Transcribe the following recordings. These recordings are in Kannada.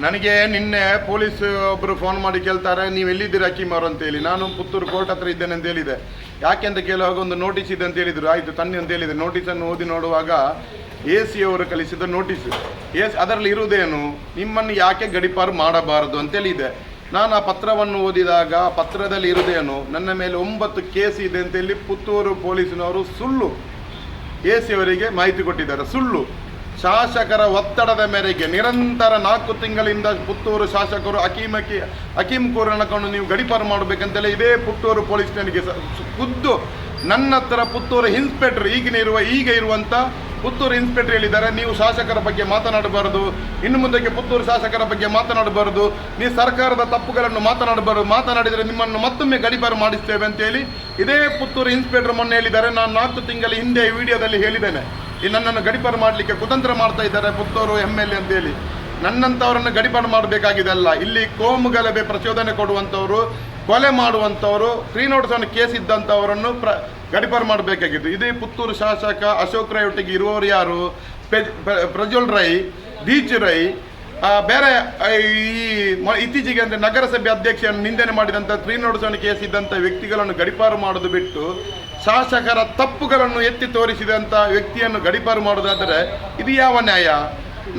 ನನಗೆ ನಿನ್ನೆ ಪೊಲೀಸ್ ಒಬ್ಬರು ಫೋನ್ ಮಾಡಿ ಕೇಳ್ತಾರೆ, ನೀವು ಎಲ್ಲಿದ್ದೀರಾ ಹಕೀಮ್ ಅವರು ಅಂತ ಹೇಳಿ. ನಾನು ಪುತ್ತೂರು ಕೋರ್ಟ್ ಹತ್ರ ಇದ್ದೇನೆ ಅಂತ ಹೇಳಿದೆ. ಯಾಕೆ ಅಂತ ಕೇಳುವಾಗ ಒಂದು ನೋಟಿಸ್ ಇದೆ ಅಂತ ಹೇಳಿದ್ರು. ಆಯಿತು, ತನ್ನಿ ಅಂತ ಹೇಳಿದೆ. ನೋಟಿಸನ್ನು ಓದಿ ನೋಡುವಾಗ ಎ ಸಿ ಅವರು ಕಳಿಸಿದ ನೋಟಿಸ್ ಎಸ್ ಅದರಲ್ಲಿ ಇರುವುದೇನು? ನಿಮ್ಮನ್ನು ಯಾಕೆ ಗಡಿಪಾರು ಮಾಡಬಾರದು ಅಂತೇಳಿದೆ ನಾನು ಆ ಪತ್ರವನ್ನು ಓದಿದಾಗ ಆ ಪತ್ರದಲ್ಲಿ ಇರುವುದೇನು? ನನ್ನ ಮೇಲೆ ಒಂಬತ್ತು ಕೇಸ್ ಇದೆ ಅಂತೇಳಿ ಪುತ್ತೂರು ಪೊಲೀಸಿನವರು ಸುಳ್ಳು ಎ ಸಿ ಅವರಿಗೆ ಮಾಹಿತಿ ಕೊಟ್ಟಿದ್ದಾರೆ. ಸುಳ್ಳು. ಶಾಸಕರ ಒತ್ತಡದ ಮೇರೆಗೆ ನಿರಂತರ ನಾಲ್ಕು ತಿಂಗಳಿಂದ ಪುತ್ತೂರು ಶಾಸಕರು ಅಕೀಮಕಿ ಅಕಿ ಅಕೀಮ್ ಕೂರನಕೊಂಡು ನೀವು ಗಡಿಪಾರು ಮಾಡಬೇಕಂತೇಳಿ ಇದೇ ಪುತ್ತೂರು ಪೊಲೀಸ್ ಸ- ಖುದ್ದು ನನ್ನ ಹತ್ರ ಪುತ್ತೂರು ಇನ್ಸ್ಪೆಕ್ಟರ್ ಈಗಿನ ಇರುವ ಈಗ ಇರುವಂಥ ಪುತ್ತೂರು ಇನ್ಸ್ಪೆಕ್ಟರ್ ಹೇಳಿದ್ದಾರೆ. ನೀವು ಶಾಸಕರ ಬಗ್ಗೆ ಮಾತನಾಡಬಾರದು. ಇನ್ನು ಮುಂದಕ್ಕೆ ಪುತ್ತೂರು ಶಾಸಕರ ಬಗ್ಗೆ ಮಾತನಾಡಬಾರದು. ನೀವು ಸರ್ಕಾರದ ತಪ್ಪುಗಳನ್ನು ಮಾತನಾಡಬಾರದು. ಮಾತನಾಡಿದರೆ ನಿಮ್ಮನ್ನು ಮತ್ತೊಮ್ಮೆ ಗಡಿಪಾರು ಮಾಡಿಸ್ತೇವೆ ಅಂತೇಳಿ ಇದೇ ಪುತ್ತೂರು ಇನ್ಸ್ಪೆಕ್ಟರ್ ಮೊನ್ನೆ ಹೇಳಿದ್ದಾರೆ. ನಾನು ನಾಲ್ಕು ತಿಂಗಳ ಹಿಂದೆ ವಿಡಿಯೋದಲ್ಲಿ ಹೇಳಿದ್ದೇನೆ. ಈ ನನ್ನನ್ನು ಗಡಿಪಾರು ಮಾಡಲಿಕ್ಕೆ ಕುತಂತ್ರ ಮಾಡ್ತಾ ಇದ್ದಾರೆ ಪುತ್ತೂರು ಎಂ ಎಲ್ ಎ ಅಂತೇಳಿ ನನ್ನಂಥವರನ್ನು ಗಡಿಪಾರು ಮಾಡಬೇಕಾಗಿದೆ ಅಲ್ಲ ಇಲ್ಲಿ ಕೋಮು ಗಲಭೆ ಪ್ರಚೋದನೆ ಕೊಡುವಂಥವರು, ಕೊಲೆ ಮಾಡುವಂಥವರು ಫ್ರೀ ನೋಟಿಸನ್ನು ಕೇಸ್ ಇದ್ದಂಥವರನ್ನು ಪ್ರ, ಗಡಿಪಾರು ಮಾಡಬೇಕಾಗಿತ್ತು ಇದೇ ಪುತ್ತೂರು ಶಾಸಕ ಅಶೋಕ್ ರೈ ಒಟ್ಟಿಗೆ ಇರುವವರು ಯಾರು? ಪ್ರಜ್ವಲ್ ರೈ ಬೀಚ್ ರೈ ಬೇರೆ ಈ ಇತ್ತೀಚೆಗೆ ಅಂದರೆ ನಗರಸಭೆ ಅಧ್ಯಕ್ಷರನ್ನು ನಿಂದನೆ ಮಾಡಿದಂಥ ತ್ರೀ ನೋಟಿಸನ್ನು ಕೇಸ್ ಇದ್ದಂಥ ವ್ಯಕ್ತಿಗಳನ್ನು ಗಡಿಪಾರು ಮಾಡೋದು ಬಿಟ್ಟು ಶಾಸಕರ ತಪ್ಪುಗಳನ್ನು ಎತ್ತಿ ತೋರಿಸಿದಂಥ ವ್ಯಕ್ತಿಯನ್ನು ಗಡಿಪಾರು ಮಾಡೋದಾದರೆ ಇದು ಯಾವ ನ್ಯಾಯ?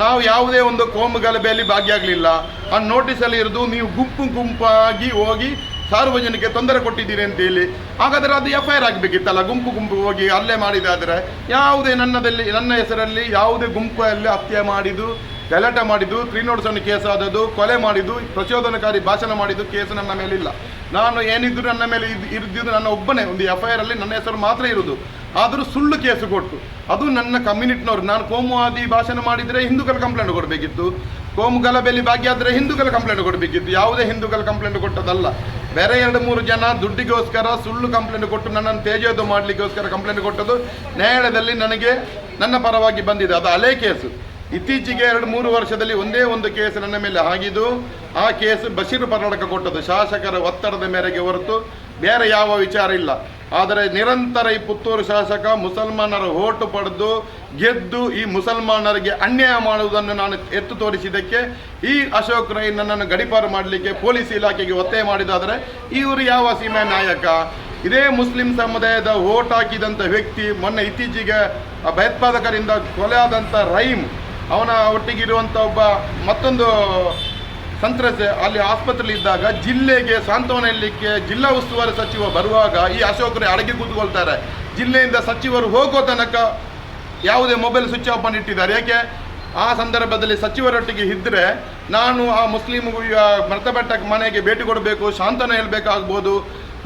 ನಾವು ಯಾವುದೇ ಒಂದು ಕೋಮು ಗಲಭೆಯಲ್ಲಿ ಭಾಗಿಯಾಗಲಿಲ್ಲ. ಆ ನೋಟಿಸಲ್ಲಿ ಇರೋದು ನೀವು ಗುಂಪು ಗುಂಪಾಗಿ ಹೋಗಿ ಸಾರ್ವಜನಿಕ ತೊಂದರೆ ಕೊಟ್ಟಿದ್ದೀರಿ ಅಂತ ಹೇಳಿ. ಹಾಗಾದರೆ ಅದು ಎಫ್ ಐ ಆರ್ ಆಗಬೇಕಿತ್ತಲ್ಲ? ಗುಂಪು ಗುಂಪು ಹೋಗಿ ಹಲ್ಲೆ ಮಾಡಿದಾದರೆ ಯಾವುದೇ ನನ್ನದಲ್ಲಿ, ನನ್ನ ಹೆಸರಲ್ಲಿ ಯಾವುದೇ ಗುಂಪಲ್ಲಿ ಹತ್ಯೆ ಮಾಡಿದ್ದು ಗಲಾಟೆ ಮಾಡಿದ್ದು ತ್ರೀ ನೋಟ್ಸನ್ನು ಕೇಸ್ ಆದದ್ದು, ಕೊಲೆ ಮಾಡಿದ್ದು, ಪ್ರಚೋದನಕಾರಿ ಭಾಷಣ ಮಾಡಿದ್ದು ಕೇಸ್ ನನ್ನ ಮೇಲಿಲ್ಲ. ನಾನು ಏನಿದ್ರು ನನ್ನ ಮೇಲೆ ಇದ್- ಇದ್ದಿದ್ದು ನನ್ನ ಒಬ್ಬನೇ. ಒಂದು ಎಫ್ ಐ ಆರ್ ಅಲ್ಲಿ ನನ್ನ ಹೆಸರು ಮಾತ್ರ ಇರುವುದು ಆದರೂ ಸುಳ್ಳು ಕೇಸು ಕೊಟ್ಟು. ಅದು ನನ್ನ ಕಮ್ಯುನಿಟಿನವರು. ನಾನು ಕೋಮುವಾದಿ ಭಾಷಣ ಮಾಡಿದರೆ ಹಿಂದೂಗಳ ಕಂಪ್ಲೇಂಟ್ ಕೊಡಬೇಕಿತ್ತು. ಕೋಮು ಗಲಭೆಯಲ್ಲಿ ಭಾಗಿಯಾದರೆ ಹಿಂದೂಗಳ ಕಂಪ್ಲೇಂಟ್ ಕೊಡಬೇಕಿತ್ತು. ಯಾವುದೇ ಹಿಂದೂಗಳ ಕಂಪ್ಲೇಂಟ್ ಕೊಟ್ಟದಲ್ಲ ಬೇರೆ ಎರಡು ಮೂರು ಜನ ದುಡ್ಡಿಗೋಸ್ಕರ ಸುಳ್ಳು ಕಂಪ್ಲೇಂಟ್ ಕೊಟ್ಟು ನನ್ನನ್ನು ತೇಜೋದು ಮಾಡಲಿಕ್ಕೋಸ್ಕರ ಕಂಪ್ಲೇಂಟ್ ಕೊಟ್ಟದ್ದು ನ್ಯಾಯಾಲಯದಲ್ಲಿ ನನಗೆ ನನ್ನ ಪರವಾಗಿ ಬಂದಿದೆ. ಅದು ಅಲೆ ಕೇಸು. ಇತ್ತೀಚೆಗೆ ಎರಡು ಮೂರು ವರ್ಷದಲ್ಲಿ ಒಂದೇ ಒಂದು ಕೇಸ್ ನನ್ನ ಮೇಲೆ ಆಗಿದ್ದು, ಆ ಕೇಸ್ ಬಶೀರ್ ಪರ್ನಾಟಕ ಕೊಟ್ಟದ್ದು. ಶಾಸಕರ ಒತ್ತಡದ ಮೇರೆಗೆ ಹೊರತು ಬೇರೆ ಯಾವ ವಿಚಾರ ಇಲ್ಲ. ಆದರೆ ನಿರಂತರ ಈ ಪುತ್ತೂರು ಶಾಸಕ ಮುಸಲ್ಮಾನರ ಓಟು ಪಡೆದು ಗೆದ್ದು ಈ ಮುಸಲ್ಮಾನರಿಗೆ ಅನ್ಯಾಯ ಮಾಡುವುದನ್ನು ನಾನು ಎತ್ತು ತೋರಿಸಿದ್ದಕ್ಕೆ ಈ ಅಶೋಕ್ ರೈ ನನ್ನನ್ನು ಗಡಿಪಾರು ಮಾಡಲಿಕ್ಕೆ ಪೊಲೀಸ್ ಇಲಾಖೆಗೆ ಒತ್ತೆ ಮಾಡಿದಾದರೆ ಇವರು ಯಾವ ಸೀಮೆ ನಾಯಕ? ಇದೇ ಮುಸ್ಲಿಂ ಸಮುದಾಯದ ಓಟ್ ಹಾಕಿದಂಥ ವ್ಯಕ್ತಿ, ಮೊನ್ನೆ ಇತ್ತೀಚೆಗೆ ಭಯೋತ್ಪಾದಕರಿಂದ ಕೊಲೆ ಆದಂಥ ರಹೀಮ್ ಅವನ ಒಟ್ಟಿಗಿರುವಂಥ ಒಬ್ಬ ಮತ್ತೊಂದು ಸಂತ್ರಸ್ತೆ ಅಲ್ಲಿ ಆಸ್ಪತ್ರೆಯಲ್ಲಿ ಇದ್ದಾಗ ಜಿಲ್ಲೆಗೆ ಸಾಂತ್ವನ ಹೇಳಲಿಕ್ಕೆ ಜಿಲ್ಲಾ ಉಸ್ತುವಾರಿ ಸಚಿವ ಬರುವಾಗ ಈ ಅಶೋಕರು ಅಡಗಿ ಕೂತ್ಕೊಳ್ತಾರೆ. ಜಿಲ್ಲೆಯಿಂದ ಸಚಿವರು ಹೋಗೋ ತನಕ ಯಾವುದೇ ಮೊಬೈಲ್ ಸ್ವಿಚ್ ಆಫ್ ಮಾಡಿಟ್ಟಿದ್ದಾರೆ ಯಾಕೆ? ಆ ಸಂದರ್ಭದಲ್ಲಿ ಸಚಿವರೊಟ್ಟಿಗೆ ಇದ್ದರೆ ನಾನು ಆ ಮುಸ್ಲಿಂ ಮೃತಪಟ್ಟ ಮನೆಗೆ ಭೇಟಿ ಕೊಡಬೇಕು, ಸಾಂತ್ವನ ಹೇಳಬೇಕಾಗ್ಬೋದು.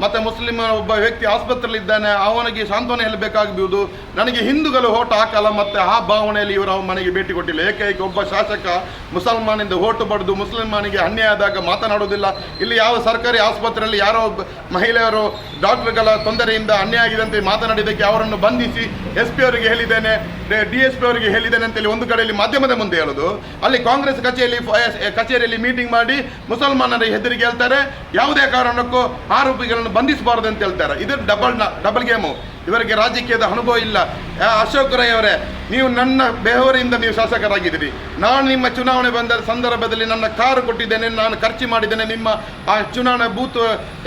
ಮತ್ತು ಮುಸ್ಲಿಂ ಒಬ್ಬ ವ್ಯಕ್ತಿ ಆಸ್ಪತ್ರೆಯಲ್ಲಿದ್ದಾನೆ, ಅವನಿಗೆ ಸಾಂತ್ವನ ಹೇಳಬೇಕಾಗಬಹುದು ನನಗೆ ಹಿಂದೂಗಳು ಓಟ್ ಹಾಕಲ್ಲ, ಮತ್ತು ಆ ಭಾವನೆಯಲ್ಲಿ ಇವರು ಮನೆಗೆ ಭೇಟಿ ಕೊಟ್ಟಿಲ್ಲ. ಏಕೈಕ ಒಬ್ಬ ಶಾಸಕ ಮುಸಲ್ಮಾನಿಂದ ಓಟು ಪಡೆದು ಮುಸ್ಲಿಮಾನಿಗೆ ಅನ್ಯಾಯ ಆದಾಗ ಮಾತನಾಡೋದಿಲ್ಲ ಇಲ್ಲಿ ಯಾವ ಸರ್ಕಾರಿ ಆಸ್ಪತ್ರೆಯಲ್ಲಿ ಯಾರೋ ಮಹಿಳೆಯರು ಡಾಕ್ಟರ್ಗಳ ತೊಂದರೆಯಿಂದ ಅನ್ಯಾಯ ಆಗಿದಂತೆ ಮಾತನಾಡಿದ್ದಕ್ಕೆ ಅವರನ್ನು ಬಂಧಿಸಿ ಎಸ್ ಪಿ ಅವರಿಗೆ ಹೇಳಿದ್ದೇನೆ, ಡಿ ಎಸ್ ಪಿ ಅವರಿಗೆ ಹೇಳಿದ್ದೇನೆ ಅಂತೇಳಿ ಒಂದು ಕಡೆಯಲ್ಲಿ ಮಾಧ್ಯಮದ ಮುಂದೆ ಹೇಳೋದು. ಅಲ್ಲಿ ಕಾಂಗ್ರೆಸ್ ಫ- ಕಚೇರಿಯಲ್ಲಿ ಮೀಟಿಂಗ್ ಮಾಡಿ ಮುಸಲ್ಮಾನರ ಹೆದರಿಗೆ ಹೇಳ್ತಾರೆ. ಯಾವುದೇ ಕಾರಣಕ್ಕೂ ಆರೋಪಿಗಳನ್ನು ಬಂಧಿಸಬಾರದು ಅಂತ ಹೇಳ್ತಾರೆ. ಇದು ಡಬಲ್ ಡಬಲ್ ಗೇಮು ಇವರಿಗೆ ರಾಜಕೀಯದ ಅನುಭವ ಇಲ್ಲ. ಅಶೋಕ್ ರೈ ಅವರೇ, ನೀವು ನನ್ನ ಬೆಹವರಿಯಿಂದ ನೀವು ಶಾಸಕರಾಗಿದ್ದೀರಿ. ನಾನು ನಿಮ್ಮ ಚುನಾವಣೆ ಬಂದ ಸಂದರ್ಭದಲ್ಲಿ ನನ್ನ ಕಾರು ಕೊಟ್ಟಿದ್ದೇನೆ, ನಾನು ಖರ್ಚು ಮಾಡಿದ್ದೇನೆ, ನಿಮ್ಮ ಆ ಚುನಾವಣಾ ಬೂತ್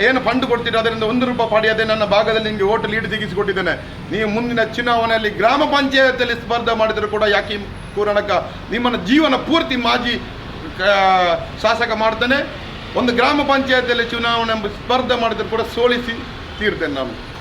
ಏನು ಫಂಡ್ ಕೊಡ್ತೀರಿ, ಅದರಿಂದ ಒಂದು ರೂಪಾಯಿ ಪಡೆಯದೆ ನನ್ನ ಭಾಗದಲ್ಲಿ ನಿಮಗೆ ಓಟ್ ಲೀಡ್ ತೆಗೆಸಿಕೊಟ್ಟಿದ್ದೇನೆ. ನೀವು ಮುಂದಿನ ಚುನಾವಣೆಯಲ್ಲಿ ಗ್ರಾಮ ಪಂಚಾಯತಿಯಲ್ಲಿ ಸ್ಪರ್ಧೆ ಮಾಡಿದರೂ ಕೂಡ ಯಾಕೆ ಕೂರಣಕ ನಿಮ್ಮನ್ನು ಜೀವನ ಪೂರ್ತಿ ಮಾಜಿ ಶಾಸಕ ಮಾಡ್ತಾನೆ. ಒಂದು ಗ್ರಾಮ ಪಂಚಾಯತಿಯಲ್ಲಿ ಚುನಾವಣೆ ಸ್ಪರ್ಧೆ ಮಾಡಿದ್ರು ಕೂಡ ಸೋಲಿಸಿ ತೀರ್ತೇನೆ ನಾನು.